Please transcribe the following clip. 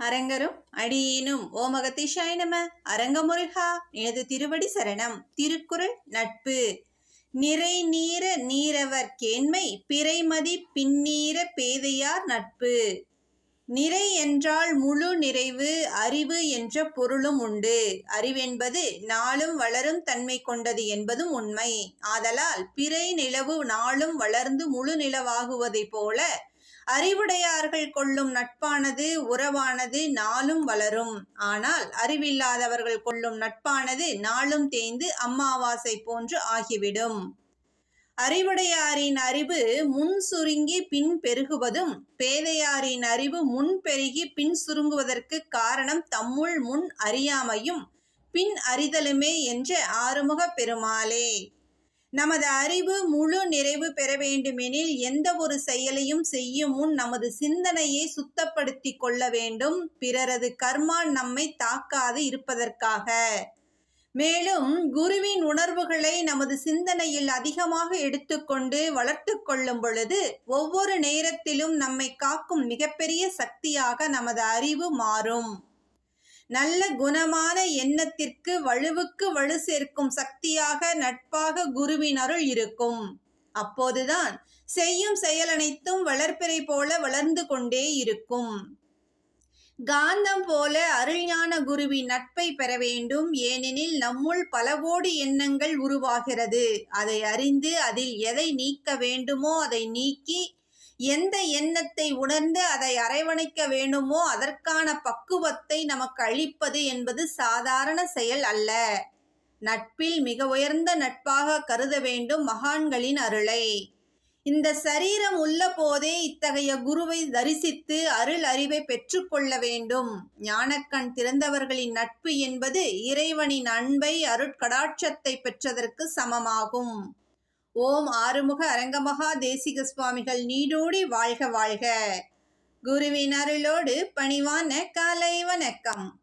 அரங்கரும் அடியேனும் ஓமகத்திஷாய நம அரங்கமுருகா எனது திருவடி சரணம் திருக்குறள் நட்பு. நிறை நீர நீரவர் கேண்மை பிறைமதி பின்னீர பேதையார் நட்பு. நிறை என்றால் முழு நிறைவு அறிவு என்ற பொருளும் உண்டு. அறிவென்பது நாளும் வளரும் தன்மை கொண்டது என்பதும் உண்மை. ஆதலால் பிறை நிலவு நாளும் வளர்ந்து முழு நிலவாகுவதைப் போல அறிவுடையார்கள் கொள்ளும் நட்பானது உறவானது நாளும் வளரும். ஆனால் அறிவில்லாதவர்கள் கொள்ளும் நட்பானது நாளும் தேய்ந்து அம்மாவாசை போன்று ஆகிவிடும். அறிவுடையாரின் அறிவு முன் சுருங்கி பின் பெருகுவதும் பேதையாரின் அறிவு முன் பெருகி பின் சுருங்குவதற்கு காரணம் தம்முள் முன் அறியாமையும் பின் அறிதலுமே என்ற ஆறுமுக பெருமாளே. நமது அறிவு முழு நிறைவு பெற வேண்டுமெனில் எந்த ஒரு செயலையும் செய்யும் முன் நமது சிந்தனையை சுத்தப்படுத்தி கொள்ள வேண்டும். பிறரது கர்மா நம்மை தாக்காது இருப்பதற்காக. மேலும் குருவின் உணர்வுகளை நமது சிந்தனையில் அதிகமாக எடுத்துக்கொண்டு வளர்த்து கொள்ளும் பொழுது ஒவ்வொரு நேரத்திலும் நம்மை காக்கும் மிகப்பெரிய சக்தியாக நமது அறிவு மாறும். நல்ல குணமான எண்ணத்திற்கு வலுவுக்கு வலு சேர்க்கும் சக்தியாக நட்பாக குருவின் அருள் இருக்கும். அப்போதுதான் செய்யும் செயல் அனைத்தும் வளர்ப்பிறை போல வளர்ந்து கொண்டே இருக்கும். காந்தம் போல அருள்ஞான குருவின் நட்பை பெற வேண்டும். ஏனெனில் நம்முள் பல கோடி எண்ணங்கள் உருவாகிறது. அதை அறிந்து அதில் எதை நீக்க வேண்டுமோ அதை நீக்கி எந்த எண்ணத்தை உணர்ந்து அதை அரவணைக்க வேண்டுமோ அதற்கான பக்குவத்தை நமக்கு அளிப்பது என்பது சாதாரண செயல் அல்ல. நட்பில் மிக உயர்ந்த நட்பாக கருத வேண்டும் மகான்களின் அருளை. இந்த சரீரம் உள்ள போதே இத்தகைய குருவை தரிசித்து அருள் அறிவை பெற்றுக்கொள்ள வேண்டும். ஞானக்கண் திறந்தவர்களின் நட்பு என்பது இறைவனின் அன்பை அருட்கடாட்சத்தை பெற்றதற்கு சமமாகும். ஓம் ஆறுமுக அரங்கமகா தேசிக சுவாமிகள் நீடோடி வாழ்க வாழ்க. குருவின் அருளோடு பணிவான காலை வணக்கம்.